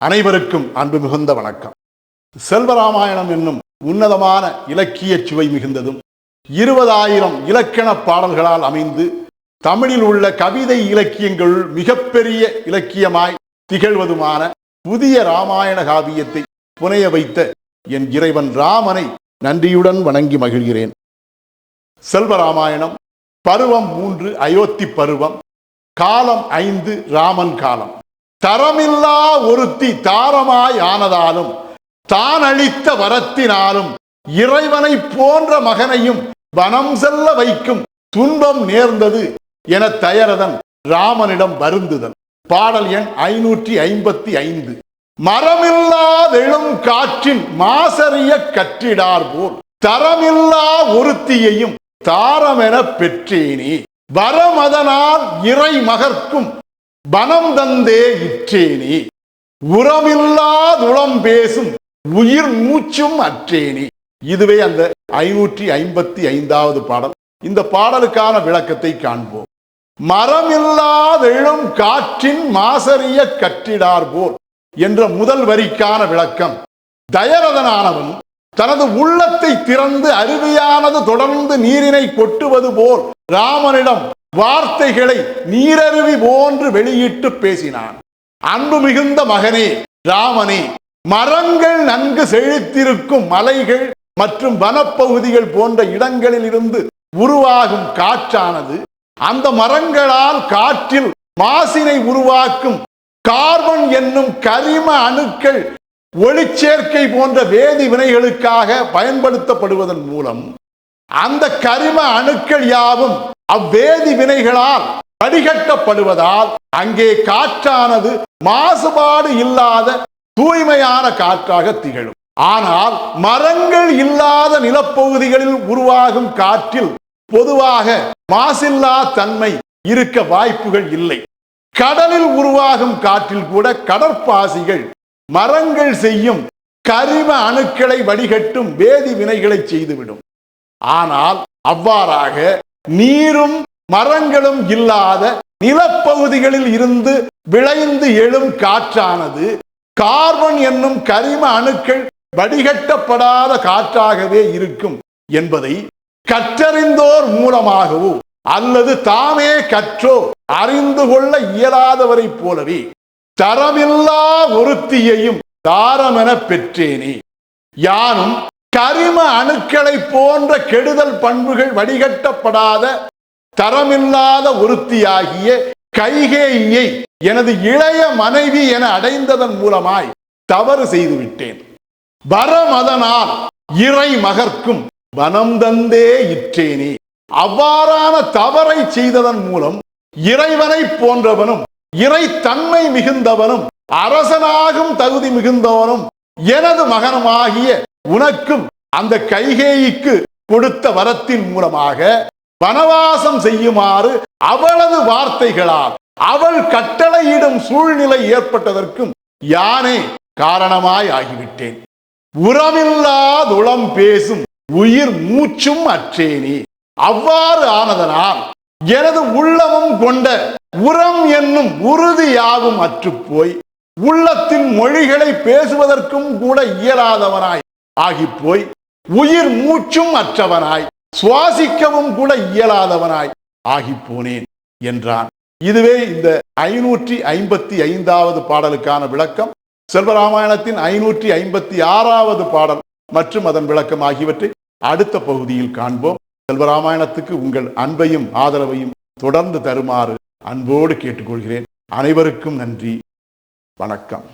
அனைவருக்கும் அன்பு மிகுந்த வணக்கம். செல்வராமாயணம் என்னும் உன்னதமான இலக்கிய சுவை மிகுந்ததும் இருபதாயிரம் இலக்கண பாடல்களால் அமைந்து தமிழில் உள்ள கவிதை இலக்கியங்களுள் மிகப்பெரிய இலக்கியமாய் திகழ்வதுமான புதிய ராமாயண காவியத்தை புனைய வைத்த என் இறைவன் ராமனை நன்றியுடன் வணங்கி மகிழ்கிறேன். செல்வராமாயணம் பருவம் மூன்று அயோத்தி பருவம் காலம் ஐந்து ராமன் காலம். தரமில்லா ஒருத்தி தாரமாய் ஆனதாலும் தான் அளித்த வரத்தினாலும் இறைவனை போன்ற மகனையும் வனம் செல்ல வைக்கும் துன்பம் நேர்ந்தது என தயரதன் ராமனிடம் வருந்துதல். பாடல் எண் ஐநூற்றி ஐம்பத்தி ஐந்து. மரமில்லாதெழும் காற்றின் மாசறிய கற்றிடார் போல் தரமில்லா ஒருத்தியையும் தாரமென பெற்றேனே. வரமதனால் இறை மகர்க்கும் வனம் தந்தே இற்றேனி. உரமில்லாதுளம் பேசும் உயிர் மூச்சும் அற்றேனி. இதுவே அந்த ஐநூற்றி ஐம்பத்தி ஐந்தாவது பாடல். இந்த பாடலுக்கான விளக்கத்தை காண்போம். மரமில்லாதெழும் காற்றின் மாசறிய கற்றிடார் போல் என்ற முதல் வரிக்கான விளக்கம். தயரதனானவன் தனது உள்ளத்தை திறந்து அருவியானது தொடர்ந்து நீரினை கொட்டுவது போல் ராமனிடம் வார்த்தைகளை நீரருவி போன்று வெளியிட்டு பேசினான். அன்பு மிகுந்த மகனே ராமனே மரங்கள் நன்கு செழித்திருக்கும் மலைகள் மற்றும் வனப்பகுதிகள் போன்ற இடங்களில் இருந்து உருவாகும் காற்றானது அந்த மரங்களால் காற்றில் மாசினை உருவாக்கும் கார்பன் என்னும் கரிம அணுக்கள் ஒளிச்சேர்க்கை போன்ற வேதி வினைகளுக்காக பயன்படுத்தப்படுவதன் மூலம் அந்த கரிம அணுக்கள் யாவும் அவ்வேதி வினைகளால் வடிகட்டப்படுவதால் அங்கே காற்றானது மாசுபாடு இல்லாத தூய்மையான காற்றாக திகழும். ஆனால் மரங்கள் இல்லாத நிலப்பகுதிகளில் உருவாகும் காற்றில் பொதுவாக மாசில்லா தன்மை இருக்க வாய்ப்புகள் இல்லை. கடலில் உருவாகும் காற்றில் கூட கடற்பாசிகள் மரங்கள் செய்யும் கரிம அணுக்களை வடிகட்டும் வேதி வினைகளை செய்துவிடும். ஆனால் அவ்வாறாக நீரும் மரங்களும் இல்லாத நிலப்பகுதிகளில் இருந்து விளைந்து எழும் காற்றானது கார்பன் என்னும் கரிம அணுக்கள் வடிகட்டப்படாத காற்றாகவே இருக்கும் என்பதை கற்றறிந்தோர் மூலமாகவோ அல்லது தாமே கற்றோ அறிந்து கொள்ள இயலாதவரைப் போலவே தரமில்லா ஒருத்தியையும் தாரமென பெற்றேனே. யானும் கரிம அணுக்களை போன்ற கெடுதல் பண்புகள் வடிகட்டப்படாத தரமில்லாத ஒருத்தியாகிய கைகேயை எனது இளைய மனைவி என அடைந்ததன் மூலமாய் தவறு செய்துவிட்டேன். வரமதனால் இறை மகர்க்கும் வனம் தந்தே இற்றேனே. அவ்வாறான தவறை செய்ததன் மூலம் இறைவனை போன்றவனும் இறை தன்மை மிகுந்தவனும் அரசனாகும் தகுதி மிகுந்தவனும் எனது மகனமாகிய உனக்கும் அந்த கைகேயிக்கு கொடுத்த வரத்தின் மூலமாக வனவாசம் செய்யுமாறு அவளது வார்த்தைகளால் அவள் கட்டளையிடும் சூழ்நிலை ஏற்பட்டதற்கும் யானே காரணமாய் ஆகிவிட்டேன். உரமில்லாதுளம் பேசும் உயிர் மூச்சும் அற்றேனே. அவ்வாறு ஆனதனால் எனது உள்ளமும் கொண்ட உரம் என்னும் உறுதியாகும் அற்றுப்போய் உள்ளத்தின் மொழிகளை பேசுவதற்கும் கூட இயலாதவனாய் ஆகிப்போய் உயிர் மூச்சும் அற்றவனாய் சுவாசிக்கவும் கூட இயலாதவனாய் ஆகிப்போனேன் என்றான். இதுவே இந்த ஐநூற்றி ஐம்பத்தி ஐந்தாவது பாடலுக்கான விளக்கம். செல்வராமாயணத்தின் ஐநூற்றி ஐம்பத்தி ஆறாவது பாடல் மற்றும் அதன் விளக்கம் ஆகியவற்றை அடுத்த பகுதியில் காண்போம். செல்வராமாயணத்துக்கு உங்கள் அன்பையும் ஆதரவையும் தொடர்ந்து தருமாறு அன்போடு கேட்டுக்கொள்கிறேன். அனைவருக்கும் நன்றி. வணக்கம்.